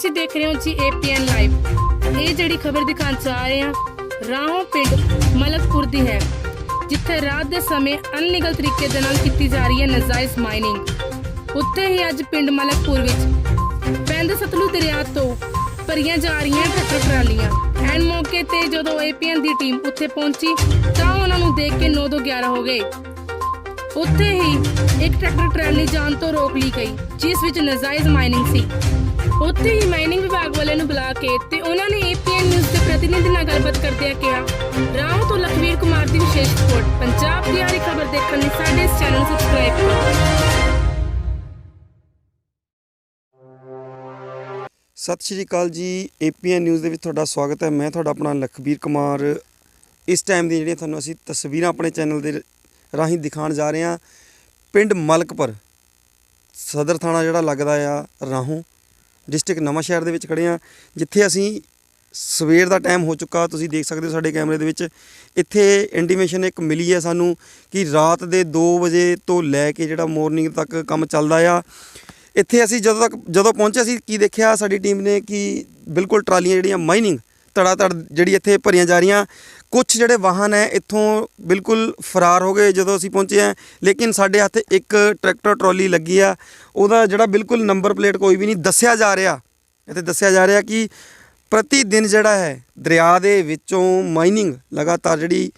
ਤੁਸੀਂ ਦੇਖ ਰਹੇ ਹੋ ਜੀ APN ਲਾਈਵ ਇਹ ਜਿਹੜੀ ਖਬਰ ਦਿਖਾਉਣ ਜਾ ਰਹੇ ਹਾਂ, ਰਾਹੋਂ ਪਿੰਡ ਮਲਕਪੁਰ ਦੀ ਹੈ, ਜਿੱਥੇ ਰਾਤ ਦੇ ਸਮੇਂ ਅਨਲੀਗਲ ਤਰੀਕੇ ਦੇ ਨਾਲ ਕੀਤੀ ਜਾ ਰਹੀ ਹੈ ਨਜਾਇਜ਼ ਮਾਈਨਿੰਗ ਉੱਥੇ ਹੀ ਅੱਜ ਪਿੰਡ ਮਲਕਪੁਰ ਵਿੱਚ ਪੈਂਦੇ ਸਤਲੁਜ ਦਰਿਆ ਤੋਂ ਭਰੀਆਂ ਜਾ ਰਹੀਆਂ ਟਰੈਕਟਰ ਟਰਾਲੀਆਂ ਐਨ ਮੌਕੇ ਤੇ ਜਦੋਂ APN ਦੀ ਟੀਮ ਉੱਥੇ ਪਹੁੰਚੀ, ਤਾਂ ਉਹਨਾਂ ਨੂੰ ਦੇਖ ਕੇ 9 ਤੋਂ 11 ਹੋ ਗਏ। ਉੱਥੇ ਹੀ ਇੱਕ ਟਰੈਕਟਰ ਟਰਾਲੀ ਜਾਣ ਤੋਂ ਰੋਕ ਲਈ ਗਈ, ਜਿਸ ਵਿੱਚ ਨਜਾਇਜ਼ ਮਾਈਨਿੰਗ ਸੀ। ਉੱਥੇ ਹੀ ਮਾਈਨਿੰਗ ਵਿਭਾਗ ਵਾਲਿਆਂ ਨੂੰ ਬੁਲਾ ਕੇ ਤੇ ਉਹਨਾਂ ਨੇ ਏਪੀਐਨ ਨਿਊਜ਼ ਦੇ ਪ੍ਰਤੀਨਿਧੀ ਨਾਲ ਗੱਲਬਾਤ ਕਰਦਿਆਂ ਕਿਹਾ, ਰਾਮ ਤੋਂ ਲਖਵੀਰ ਕੁਮਾਰ ਦੀ ਵਿਸ਼ੇਸ਼ ਰਿਪੋਰਟ, ਪੰਜਾਬ ਦੀ ਹਰ ਖਬਰ ਦੇਖਣ ਲਈ ਸਾਡੇ ਇਸ ਚੈਨਲ ਨੂੰ ਸਬਸਕ੍ਰਾਈਬ ਕਰੋ। ਸਤਿ ਸ਼੍ਰੀ ਅਕਾਲ ਜੀ ਏਪੀਐਨ ਨਿਊਜ਼ ਦੇ ਵਿੱਚ ਤੁਹਾਡਾ ਸਵਾਗਤ ਹੈ। ਮੈਂ ਤੁਹਾਡਾ ਆਪਣਾ ਲਖਬੀਰ ਕੁਮਾਰ। ਇਸ ਟਾਈਮ ਦੀ ਜਿਹੜੀਆਂ ਤੁਹਾਨੂੰ ਅਸੀਂ ਤਸਵੀਰਾਂ ਆਪਣੇ ਚੈਨਲ ਦੇ ਰਾਹੀਂ ਦਿਖਾਉਣ ਜਾ ਰਹੇ ਹਾਂ, ਪਿੰਡ ਮਲਕਪੁਰ, ਸਦਰ ਥਾਣਾ ਜਿਹੜਾ ਲੱਗਦਾ ਆ ਰਾਹੋਂ। ਡਿਸਟ੍ਰਿਕਟ ਨਵਾਂ ਸ਼ਹਿਰ ਦੇ ਵਿੱਚ ਖੜੇ ਆ ਜਿੱਥੇ ਅਸੀਂ ਸਵੇਰ ਦਾ ਟਾਈਮ ਹੋ ਚੁੱਕਾ, ਤੁਸੀਂ ਦੇਖ ਸਕਦੇ ਹੋ ਸਾਡੇ ਕੈਮਰੇ ਦੇ ਵਿੱਚ। ਇੱਥੇ ਇੰਡੀਮੇਸ਼ਨ ਇੱਕ ਮਿਲੀ ਹੈ ਸਾਨੂੰ ਕਿ ਰਾਤ ਦੇ 2 ਵਜੇ ਤੋਂ ਲੈ ਕੇ ਜਿਹੜਾ ਮਾਰਨਿੰਗ ਤੱਕ ਕੰਮ ਚੱਲਦਾ ਆ। ਇੱਥੇ ਅਸੀਂ ਜਦੋਂ ਤੱਕ ਜਦੋਂ ਪਹੁੰਚੇ ਸੀ ਕੀ ਦੇਖਿਆ, ਸਾਡੀ ਟੀਮ ਨੇ ਕਿ ਬਿਲਕੁਲ ਟਰਾਲੀਆਂ ਜਿਹੜੀਆਂ ਮਾਈਨਿੰਗ ਧੜਾ ਧੜ ਜਿਹੜੀ ਇੱਥੇ ਭਰੀਆਂ ਜਾ ਰਹੀਆਂ ਕੁਝ ਜਿਹੜੇ ਵਾਹਨ ਹੈ, ਇੱਥੋਂ ਬਿਲਕੁਲ ਫਰਾਰ ਹੋ ਗਏ ਜਦੋਂ ਅਸੀਂ ਪਹੁੰਚੇ ਆ ਲੇਕਿਨ ਸਾਡੇ ਹੱਥ ਇੱਕ ਟਰੈਕਟਰ ਟਰਾਲੀ ਲੱਗੀ ਆ, ਉਹਦਾ ਜਿਹੜਾ ਬਿਲਕੁਲ ਨੰਬਰ ਪਲੇਟ ਕੋਈ ਵੀ ਨਹੀਂ ਦੱਸਿਆ ਜਾ ਰਿਹਾ। ਇੱਥੇ ਦੱਸਿਆ ਜਾ ਰਿਹਾ ਕਿ ਪ੍ਰਤੀ ਦਿਨ ਜਿਹੜਾ ਹੈ, ਦਰਿਆ ਦੇ ਵਿੱਚੋਂ ਮਾਈਨਿੰਗ ਲਗਾਤਾਰ ਜਿਹੜੀ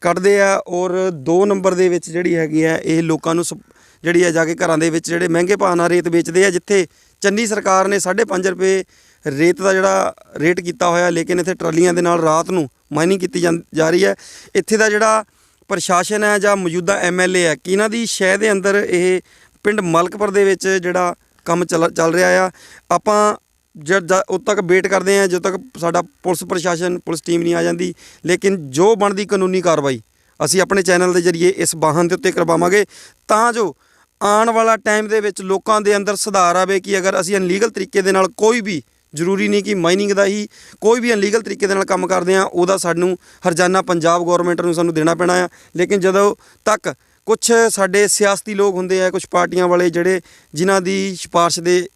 ਕੱਢਦੇ ਆ ਔਰ 2 ਨੰਬਰ ਦੇ ਵਿੱਚ ਜਿਹੜੀ ਹੈਗੀ ਆ, ਇਹ ਲੋਕਾਂ ਨੂੰ ਸਪ- ਜਿਹੜੀ ਆ ਜਾ ਕੇ ਘਰਾਂ ਦੇ ਵਿੱਚ ਜਿਹੜੇ ਮਹਿੰਗੇ ਭਾਅ ਨਾਲ ਰੇਤ ਵੇਚਦੇ ਆ, ਜਿੱਥੇ ਚੰਨੀ ਸਰਕਾਰ ਨੇ 5.5 ਰੁਪਏ ਰੇਤ ਦਾ ਜਿਹੜਾ ਰੇਟ ਕੀਤਾ ਹੋਇਆ, ਲੇਕਿਨ ਇੱਥੇ ਟਰਾਲੀਆਂ ਦੇ ਨਾਲ ਰਾਤ ਨੂੰ ਮਾਈਨਿੰਗ ਕੀਤੀ ਜਾਂ- ਜਾ ਰਹੀ ਹੈ। ਇੱਥੇ ਦਾ ਜਿਹੜਾ ਪ੍ਰਸ਼ਾਸਨ ਹੈ ਜਾਂ ਮੌਜੂਦਾ ਐਮਐਲਏ ਹੈ, ਕਿ ਇਹਨਾਂ ਦੀ ਸ਼ਹਿ ਦੇ ਅੰਦਰ ਇਹ ਪਿੰਡ ਮਲਕਪੁਰ ਦੇ ਵਿੱਚ ਜਿਹੜਾ ਕੰਮ ਚੱਲ ਚੱਲ ਰਿਹਾ ਆ। ਆਪਾਂ ਜਦ ਉਦੋਂ ਤੱਕ ਵੇਟ ਕਰਦੇ ਆ ਜਦੋਂ ਤੱਕ ਸਾਡਾ ਪੁਲਿਸ ਪ੍ਰਸ਼ਾਸਨ, ਪੁਲਿਸ ਟੀਮ ਨਹੀਂ ਆ ਜਾਂਦੀ। ਲੇਕਿਨ ਜੋ ਬਣਦੀ ਕਾਨੂੰਨੀ ਕਾਰਵਾਈ, ਅਸੀਂ ਆਪਣੇ ਚੈਨਲ ਦੇ ਜ਼ਰੀਏ ਇਸ ਵਾਹਨ ਦੇ ਉੱਤੇ ਕਰਵਾਵਾਂਗੇ। ਤਾਂ ਜੋ ਆਉਣ ਵਾਲਾ ਟਾਈਮ ਦੇ ਵਿੱਚ ਲੋਕਾਂ ਦੇ ਅੰਦਰ ਸੁਧਾਰ ਆਵੇ ਕਿ ਅਗਰ ਅਸੀਂ ਅਨਲੀਗਲ ਤਰੀਕੇ ਦੇ ਨਾਲ ਕੋਈ ਵੀ ਜ਼ਰੂਰੀ ਨਹੀਂ ਕਿ ਮਾਈਨਿੰਗ ਦਾ ਹੀ ਕੋਈ ਵੀ ਅਨਲੀਗਲ ਤਰੀਕੇ ਦੇ ਨਾਲ ਕੰਮ ਕਰਦੇ ਆ, ਉਹਦਾ ਸਾਨੂੰ ਹਰਜਾਨਾ ਪੰਜਾਬ ਗਵਰਨਮੈਂਟ ਨੂੰ ਸਾਨੂੰ ਦੇਣਾ ਪੈਣਾ ਆ। ਲੇਕਿਨ ਜਦੋਂ ਤੱਕ ਕੁਝ ਸਾਡੇ ਸਿਆਸਤੀ ਲੋਕ ਹੁੰਦੇ ਆ ਕੁਝ ਪਾਰਟੀਆਂ ਵਾਲੇ ਜਿਹੜੇ ਜਿਨ੍ਹਾਂ ਦੀ ਸਿਫਾਰਿਸ਼ ਦੇ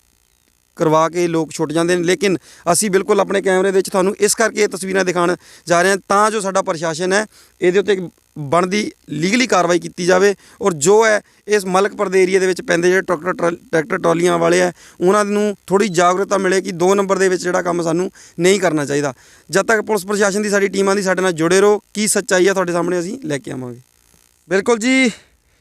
ਕਰਵਾ ਕੇ ਲੋਕ ਛੁੱਟ ਜਾਂਦੇ ਨੇ, ਲੇਕਿਨ ਅਸੀਂ ਬਿਲਕੁਲ ਆਪਣੇ ਕੈਮਰੇ ਦੇ ਵਿੱਚ ਤੁਹਾਨੂੰ ਇਸ ਕਰਕੇ ਇਹ ਤਸਵੀਰਾਂ ਦਿਖਾਉਣ ਜਾ ਰਹੇ ਹਾਂ ਤਾਂ ਜੋ ਸਾਡਾ ਪ੍ਰਸ਼ਾਸਨ ਹੈ, ਇਹਦੇ ਉੱਤੇ ਬਣਦੀ ਲੀਗਲੀ ਕਾਰਵਾਈ ਕੀਤੀ ਜਾਵੇ ਔਰ ਜੋ ਹੈ ਇਸ ਮਲਕਪੁਰ ਦੇ ਏਰੀਆ ਦੇ ਵਿੱਚ ਪੈਂਦੇ ਜਿਹੜੇ ਟਰੈਕਟਰ ਟਰਾਲ- ਟਰੈਕਟਰ ਟਰਾਲੀਆਂ ਵਾਲੇ ਆ ਉਹਨਾਂ ਨੂੰ ਥੋੜੀ ਜਾਗਰੂਕਤਾ ਮਿਲੇ ਕਿ 2 ਨੰਬਰ ਦੇ ਵਿੱਚ ਜਿਹੜਾ ਕੰਮ ਸਾਨੂੰ ਨਹੀਂ ਕਰਨਾ ਚਾਹੀਦਾ। ਜਦ ਤੱਕ ਪੁਲਿਸ ਪ੍ਰਸ਼ਾਸਨ ਦੀ ਸਾਡੀ ਟੀਮਾਂ ਦੀ ਸਾਡੇ ਨਾਲ ਜੁੜੇ ਰਹੋ, ਕੀ ਸੱਚਾਈ ਆ ਤੁਹਾਡੇ ਸਾਹਮਣੇ ਅਸੀਂ ਲੈ ਕੇ ਆਵਾਂਗੇ। ਬਿਲਕੁਲ ਜੀ,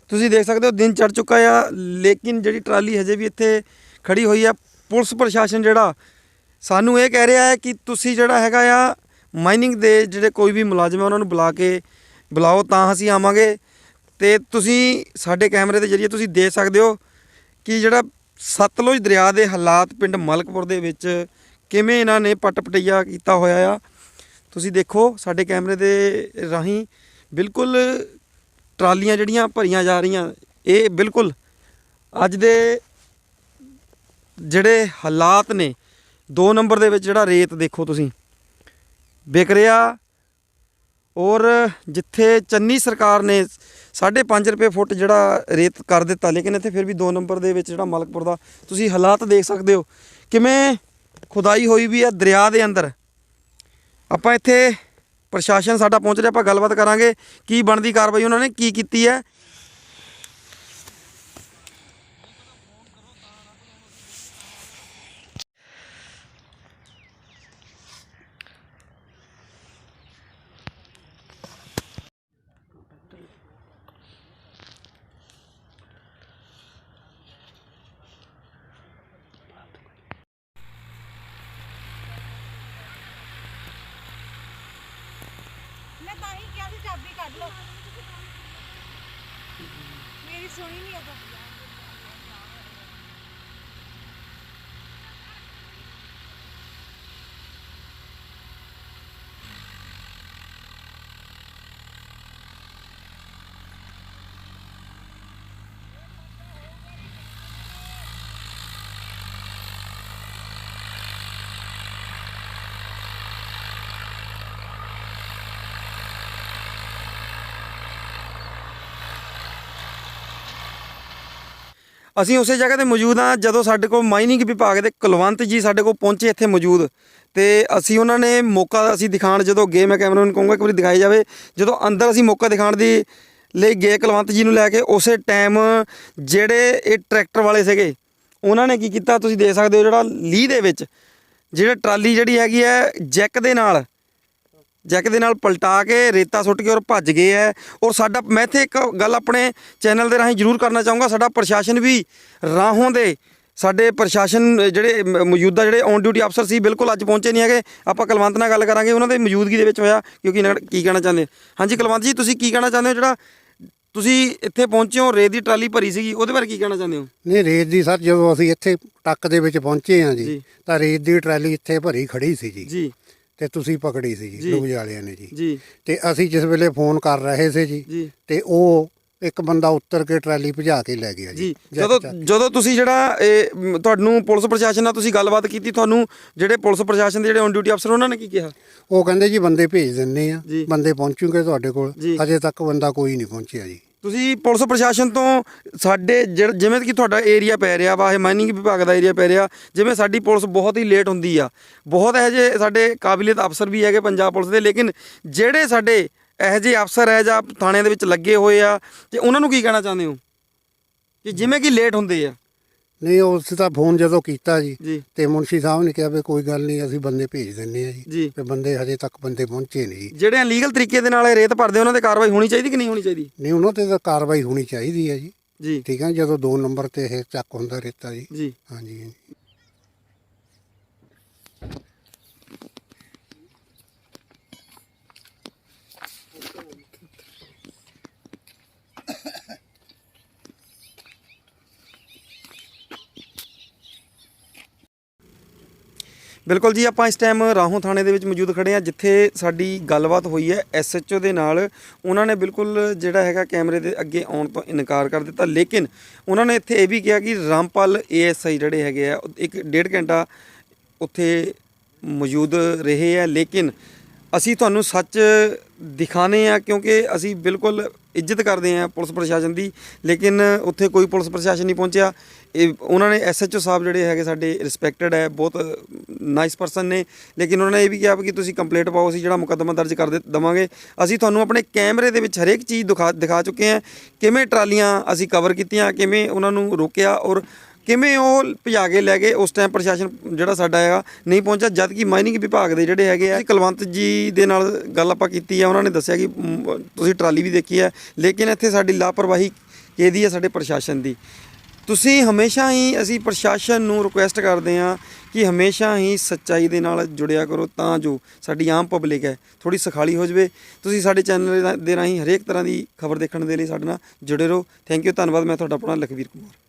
ਤੁਸੀਂ ਦੇਖ ਸਕਦੇ ਹੋ ਦਿਨ ਚੜ ਚੁੱਕਾ ਆ, ਲੇਕਿਨ ਜਿਹੜੀ ਟਰਾਲੀ ਹਜੇ ਵੀ ਇੱਥੇ ਖੜੀ ਹੋਈ ਆ, ਪੁਲਿਸ ਪ੍ਰਸ਼ਾਸਨ ਜਿਹੜਾ, ਸਾਨੂੰ ਇਹ ਕਹਿ ਰਿਹਾ ਹੈ ਕਿ ਤੁਸੀਂ ਜਿਹੜਾ ਹੈਗਾ ਆ ਮਾਈਨਿੰਗ ਦੇ ਜਿਹੜੇ ਕੋਈ ਵੀ ਮੁਲਾਜ਼ਮ ਹੈ, ਉਹਨਾਂ ਨੂੰ ਬੁਲਾ ਕੇ ਬੁਲਾਓ ਤਾਂ ਅਸੀਂ ਆਵਾਂਗੇ। ਤੇ ਤੁਸੀਂ ਸਾਡੇ ਕੈਮਰੇ ਦੇ ਜ਼ਰੀਏ ਤੁਸੀਂ ਦੇਖ ਸਕਦੇ ਹੋ ਕਿ ਜਿਹੜਾ ਸਤਲੁਜ ਦਰਿਆ ਦੇ ਹਾਲਾਤ ਪਿੰਡ ਮਲਕਪੁਰ ਦੇ ਵਿੱਚ ਕਿਵੇਂ ਇਹਨਾਂ ਨੇ ਪਟ ਪਟਈਆ ਕੀਤਾ ਹੋਇਆ ਆ। ਤੁਸੀਂ ਦੇਖੋ ਸਾਡੇ ਕੈਮਰੇ ਦੇ ਰਾਹੀਂ ਬਿਲਕੁਲ ਟਰਾਲੀਆਂ ਜਿਹੜੀਆਂ ਭਰੀਆਂ ਜਾ ਰਹੀਆਂ, ਇਹ ਬਿਲਕੁਲ ਅੱਜ ਦੇ ਜਿਹੜੇ ਹਾਲਾਤ ਨੇ 2 ਨੰਬਰ ਦੇ ਵਿੱਚ ਜਿਹੜਾ ਰੇਤ ਦੇਖੋ ਤੁਸੀਂ, ਵਿਕ ਰਿਹਾ ਔਰ ਜਿੱਥੇ ਚੰਨੀ ਸਰਕਾਰ ਨੇ 5.5 ਰੁਪਏ ਫੁੱਟ ਜਿਹੜਾ ਰੇਤ ਕਰ ਦਿੱਤਾ, ਲੇਕਿਨ ਇੱਥੇ ਫਿਰ ਵੀ 2 ਨੰਬਰ ਦੇ ਵਿੱਚ ਜਿਹੜਾ ਮਲਕਪੁਰ ਦਾ, ਤੁਸੀਂ ਹਾਲਾਤ ਦੇਖ ਸਕਦੇ ਹੋ। ਕਿਵੇਂ ਖੁਦਾਈ ਹੋਈ ਵੀ ਹੈ ਦਰਿਆ ਦੇ ਅੰਦਰ? ਆਪਾਂ ਇੱਥੇ ਪ੍ਰਸ਼ਾਸਨ ਸਾਡਾ ਪਹੁੰਚ ਰਿਹਾ, ਆਪਾਂ ਗੱਲਬਾਤ ਕਰਾਂਗੇ ਕੀ ਬਣਦੀ ਕਾਰਵਾਈ ਉਹਨਾਂ ਨੇ, ਕੀ ਕੀਤੀ ਹੈ ਮੈਂ ਤਾਂ ਹੀ ਕਿਹਾ ਸੀ ਚਾਬੀ ਕੱਢ ਲਓ। ਮੇਰੀ ਸੁਣੀ ਨਹੀਂ ਉਦੋਂ ਅਸੀਂ ਉਸੇ ਜਗ੍ਹਾ ਤੇ ਮੌਜੂਦ ਹਾਂ, ਜਦੋਂ ਸਾਡੇ ਕੋਲ ਮਾਈਨਿੰਗ ਵਿਭਾਗ ਦੇ ਕੁਲਵੰਤ ਜੀ ਸਾਡੇ ਕੋਲ ਪਹੁੰਚੇ ਇੱਥੇ ਮੌਜੂਦ। ਤੇ ਅਸੀਂ ਉਹਨਾਂ ਨੇ ਮੌਕਾ ਅਸੀਂ ਦਿਖਾਣ ਜਦੋਂ ਗਏ, ਮੈਂ ਕੈਮਰਾਮੈਨ ਨੂੰ ਕਹੂੰਗਾ ਇੱਕ ਵਾਰੀ ਦਿਖਾਈ ਜਾਵੇ। ਜਦੋਂ ਅੰਦਰ ਅਸੀਂ ਮੌਕਾ ਦਿਖਾਣ ਦੀ ਲਈ ਗਏ ਕੁਲਵੰਤ ਜੀ ਨੂੰ ਲੈ ਕੇ, ਉਸੇ ਟਾਈਮ ਜਿਹੜੇ ਇਹ ਟਰੈਕਟਰ ਵਾਲੇ ਸੀਗੇ, ਉਹਨਾਂ ਨੇ ਕੀ ਕੀਤਾ, ਤੁਸੀਂ ਦੇਖ ਸਕਦੇ ਹੋ ਜਿਹੜਾ ਲੀਹ ਦੇ ਵਿੱਚ, ਜਿਹੜਾ ਟਰਾਲੀ ਜਿਹੜੀ ਹੈਗੀ ਹੈ ਜੈਕ ਦੇ ਨਾਲ ਜੈਕ ਦੇ ਨਾਲ ਪਲਟਾ ਕੇ ਰੇਤਾ ਸੁੱਟ ਕੇ ਔਰ ਭੱਜ ਗਏ ਹੈ ਔਰ ਸਾਡਾ ਮੈਂ ਇੱਥੇ ਇੱਕ ਗੱਲ ਆਪਣੇ ਚੈਨਲ ਦੇ ਰਾਹੀਂ ਜ਼ਰੂਰ ਕਰਨਾ ਚਾਹੂੰਗਾ ਸਾਡਾ ਪ੍ਰਸ਼ਾਸਨ ਵੀ ਰਾਹੋਂ ਦੇ ਸਾਡੇ ਪ੍ਰਸ਼ਾਸਨ ਜਿਹੜੇ ਮੌਜੂਦਾ ਜਿਹੜੇ ਔਨ ਡਿਊਟੀ ਅਫਸਰ ਸੀ ਬਿਲਕੁਲ ਅੱਜ ਪਹੁੰਚੇ ਨਹੀਂ ਹੈਗੇ। ਆਪਾਂ ਕੁਲਵੰਤ ਨਾਲ ਗੱਲ ਕਰਾਂਗੇ ਉਹਨਾਂ ਦੇ ਮੌਜੂਦਗੀ ਦੇ ਵਿੱਚ ਹੋਇਆ ਕਿਉਂਕਿ ਇਹਨਾਂ ਕੀ ਕਹਿਣਾ ਚਾਹੁੰਦੇ? ਹਾਂਜੀ ਕੁਲਵੰਤ ਜੀ ਤੁਸੀਂ ਕੀ ਕਹਿਣਾ ਚਾਹੁੰਦੇ ਹੋ ਜਿਹੜਾ ਤੁਸੀਂ ਇੱਥੇ ਪਹੁੰਚੇ ਹੋ ਰੇਤ ਦੀ ਟਰਾਲੀ ਭਰੀ ਸੀਗੀ ਉਹਦੇ ਬਾਰੇ ਕੀ ਕਹਿਣਾ ਚਾਹੁੰਦੇ ਹੋ? ਨਹੀਂ ਰੇਤ ਦੀ ਸਰ ਜਦੋਂ ਅਸੀਂ ਇੱਥੇ ਟੱਕ ਦੇ ਵਿੱਚ ਪਹੁੰਚੇ ਹਾਂ ਜੀ। ਜੀ। ਤਾਂ ਰੇਤ ਦੀ ਟਰਾਲੀ ਇੱਥੇ ਭਰੀ ਖੜੀ ਸੀ ਜੀ ਜੀ। ਤੇ ਤੁਸੀਂ ਪਕੜੀ ਸੀ ਜੀ। ਜੀ ਲੁਗ ਵਾਲਿਆਂ ਨੇ ਜੀ ਜੀ ਤੇ ਅਸੀਂ ਜਿਸ ਵੇਲੇ ਫੋਨ ਕਰ ਰਹੇ ਸੀ ਜੀ ਤੇ ਉਹ ਇੱਕ ਬੰਦਾ ਉੱਤਰ ਕੇ ਟਰਾਲੀ ਭਜਾ ਕੇ ਲੈ ਗਿਆ ਜੀ ਜਦੋਂ। ਜਦੋਂ ਤੁਸੀਂ ਜਿਹੜਾ ਇਹ ਤੁਹਾਨੂੰ ਪੁਲਿਸ ਪ੍ਰਸ਼ਾਸਨ ਨਾਲ ਤੁਸੀਂ ਗੱਲਬਾਤ ਕੀਤੀ ਤੁਹਾਨੂੰ ਜਿਹੜੇ ਪੁਲਿਸ ਪ੍ਰਸ਼ਾਸਨ ਦੇ ਜਿਹੜੇ ਔਨ ਡਿਊਟੀ ਅਫਸਰ ਉਹਨਾਂ ਨੇ ਕੀ ਕਿਹਾ ਉਹ ਕਹਿੰਦੇ ਜੀ ਬੰਦੇ ਭੇਜ ਦਿੰਨੇ ਆ। ਬੰਦੇ ਪਹੁੰਚੂਗੇ ਤੁਹਾਡੇ ਕੋਲ। ਅਜੇ ਤੱਕ ਬੰਦਾ ਕੋਈ ਨਹੀਂ ਪਹੁੰਚਿਆ ਜੀ ਤੁਸੀਂ ਪੁਲਿਸ ਪ੍ਰਸ਼ਾਸਨ ਤੋਂ ਸਾਡੇ ਜਿਹੜਾ- ਜਿਵੇਂ ਕਿ ਤੁਹਾਡਾ ਏਰੀਆ ਪੈ ਰਿਹਾ ਵਾ, ਇਹ ਮਾਈਨਿੰਗ ਵਿਭਾਗ ਦਾ ਏਰੀਆ ਪੈ ਰਿਹਾ, ਜਿਵੇਂ ਸਾਡੀ ਪੁਲਿਸ ਬਹੁਤ ਹੀ ਲੇਟ ਹੁੰਦੀ ਆ। ਬਹੁਤ ਇਹੋ ਜਿਹੇ ਸਾਡੇ ਕਾਬਲੀਅਤ ਅਫਸਰ ਵੀ ਹੈਗੇ ਪੰਜਾਬ ਪੁਲਿਸ ਦੇ, ਲੇਕਿਨ ਜਿਹੜੇ ਸਾਡੇ ਇਹੋ ਜਿਹੇ ਅਫਸਰ ਹੈ ਜਾਂ ਥਾਣਿਆਂ ਦੇ ਵਿੱਚ ਲੱਗੇ ਹੋਏ ਆ, ਤੇ ਉਹਨਾਂ ਨੂੰ ਕੀ ਕਹਿਣਾ ਚਾਹੁੰਦੇ ਹੋ? ਕਿ ਜਿਵੇਂ ਕਿ ਲੇਟ ਹੁੰਦੇ ਆ। ਨਹੀਂ ਉਸ ਤਾਂ ਫੋਨ ਜਦੋਂ ਕੀਤਾ ਜੀ ਜੀ। ਤੇ ਮੁਨਸ਼ੀ ਸਾਹਿਬ ਨੇ ਕਿਹਾ ਵੀ ਕੋਈ ਗੱਲ ਨਹੀਂ ਅਸੀਂ ਬੰਦੇ ਭੇਜ ਦਿੰਨੇ ਆ ਜੀ। ਜੀ। ਤੇ ਬੰਦੇ ਹਜੇ ਤੱਕ ਬੰਦੇ ਪਹੁੰਚੇ ਨਹੀਂ ਜੀ। ਜਿਹੜੇ ਅਨਲੀਗਲ ਤਰੀਕੇ ਦੇ ਨਾਲ ਇਹ ਰੇਤ ਭਰਦੇ ਉਹਨਾਂ ਤੇ ਕਾਰਵਾਈ ਹੋਣੀ ਚਾਹੀਦੀ ਕਿ ਨਹੀਂ ਹੋਣੀ ਚਾਹੀਦੀ? ਨਹੀਂ ਉਹਨਾਂ ਤੇ ਤਾਂ ਕਾਰਵਾਈ ਹੋਣੀ ਚਾਹੀਦੀ ਹੈ ਜੀ। ਜੀ। ਠੀਕ ਹੈ ਜਦੋਂ ਦੋ ਨੰਬਰ ਤੇ ਇਹ ਚੱਕ ਹੁੰਦਾ ਰੇਤਾ ਜੀ। ਜੀ। ਹਾਂਜੀ ਹਾਂਜੀ। ਬਿਲਕੁਲ ਜੀ, ਆਪਾਂ ਇਸ ਟਾਈਮ ਰਾਹੋਂ ਥਾਣੇ ਦੇ ਵਿੱਚ ਮੌਜੂਦ ਖੜੇ ਆ ਜਿੱਥੇ ਸਾਡੀ ਗੱਲਬਾਤ ਹੋਈ ਹੈ ਐਸਐਚਓ ਦੇ ਨਾਲ। ਉਹਨਾਂ ਨੇ ਬਿਲਕੁਲ ਜਿਹੜਾ ਹੈਗਾ ਕੈਮਰੇ ਦੇ ਅੱਗੇ ਆਉਣ ਤੋਂ ਇਨਕਾਰ ਕਰ ਦਿੱਤਾ। ਲੇਕਿਨ ਉਹਨਾਂ ਨੇ ਇੱਥੇ ਇਹ ਵੀ ਕਿਹਾ ਕਿ ਰਾਮਪਾਲ ਏਐਸਆਈ ਜਿਹੜੇ ਹੈਗੇ ਆ ਇੱਕ ਡੇਢ ਘੰਟਾ ਉੱਥੇ ਮੌਜੂਦ ਰਹੇ ਆ। ਲੇਕਿਨ ਅਸੀਂ ਤੁਹਾਨੂੰ ਸੱਚ ਦਿਖਾਣੇ ਆ ਕਿਉਂਕਿ ਅਸੀਂ ਬਿਲਕੁਲ ਇੱਜ਼ਤ ਕਰਦੇ ਆ ਪੁਲਿਸ ਪ੍ਰਸ਼ਾਸਨ ਦੀ। ਲੇਕਿਨ ਉੱਥੇ ਕੋਈ ਪੁਲਿਸ ਪ੍ਰਸ਼ਾਸਨ ਨਹੀਂ ਪਹੁੰਚਿਆ। ਇਹ, ਉਹਨਾਂ ਨੇ ਐਸਐਚਓ ਸਾਹਿਬ ਜਿਹੜੇ ਹੈਗੇ ਸਾਡੇ ਰਿਸਪੈਕਟਡ ਹੈ, ਬਹੁਤ ਨਾਈਸ ਪਰਸਨ ਨੇ। ਲੇਕਿਨ ਉਹਨਾਂ ਨੇ ਇਹ ਵੀ ਕਿਹਾ ਵੀ ਕਿ ਤੁਸੀਂ ਕੰਪਲੇਂਟ ਪਾਓ, ਅਸੀਂ ਜਿਹੜਾ ਮੁਕੱਦਮਾ ਦਰਜ ਕਰ ਦੇ, ਦਵਾਂਗੇ। ਅਸੀਂ ਤੁਹਾਨੂੰ ਆਪਣੇ ਕੈਮਰੇ ਦੇ ਵਿੱਚ ਹਰੇਕ ਚੀਜ਼ ਦਿਖਾ ਦਿਖਾ ਚੁੱਕੇ ਹਾਂ। ਕਿਵੇਂ ਟਰਾਲੀਆਂ ਅਸੀਂ ਕਵਰ ਕੀਤੀਆਂ, ਕਿਵੇਂ ਉਹਨਾਂ ਨੂੰ ਰੋਕਿਆ ਔਰ ਕਿਵੇਂ ਉਹ ਭਜਾ ਕੇ ਲੈ ਗਏ। ਉਸ ਟਾਈਮ ਪ੍ਰਸ਼ਾਸਨ ਜਿਹੜਾ ਸਾਡਾ ਹੈਗਾ ਨਹੀਂ ਪਹੁੰਚਿਆ ਜਦ ਕਿ ਮਾਈਨਿੰਗ ਵਿਭਾਗ ਦੇ ਜਿਹੜੇ ਹੈਗੇ ਆ ਅਸੀਂ ਕੁਲਵੰਤ ਜੀ ਦੇ ਨਾਲ ਗੱਲ ਆਪਾਂ ਕੀਤੀ ਆ, ਉਹਨਾਂ ਨੇ ਦੱਸਿਆ ਕਿ ਤੁਸੀਂ ਟਰਾਲੀ ਵੀ ਦੇਖੀ ਹੈ। ਲੇਕਿਨ ਇੱਥੇ ਸਾਡੀ ਲਾਪਰਵਾਹੀ ਕਿਹਦੀ ਹੈ? ਸਾਡੇ ਪ੍ਰਸ਼ਾਸਨ ਦੀ। ਤੁਸੀਂ ਹਮੇਸ਼ਾ ਹੀ ਅਸੀਂ ਪ੍ਰਸ਼ਾਸਨ ਨੂੰ ਰਿਕੁਐਸਟ ਕਰਦੇ ਹਾਂ ਕਿ ਹਮੇਸ਼ਾ ਹੀ ਸੱਚਾਈ ਦੇ ਨਾਲ ਜੁੜਿਆ ਕਰੋ, ਤਾਂ ਜੋ ਸਾਡੀ ਆਮ ਪਬਲਿਕ ਹੈ ਥੋੜੀ ਸਖਾਲੀ ਹੋ ਜਾਵੇ। ਤੁਸੀਂ ਸਾਡੇ ਚੈਨਲ ਦੇ ਰਾਹੀਂ ਹਰੇਕ ਤਰ੍ਹਾਂ ਦੀ ਖਬਰ ਦੇਖਣ ਦੇ ਲਈ ਸਾਡੇ ਨਾਲ ਜੁੜੇ ਰਹੋ। ਥੈਂਕ ਯੂ ਧੰਨਵਾਦ। ਮੈਂ ਤੁਹਾਡਾ ਆਪਣਾ ਲਖਵੀਰ ਕੁਮਾਰ।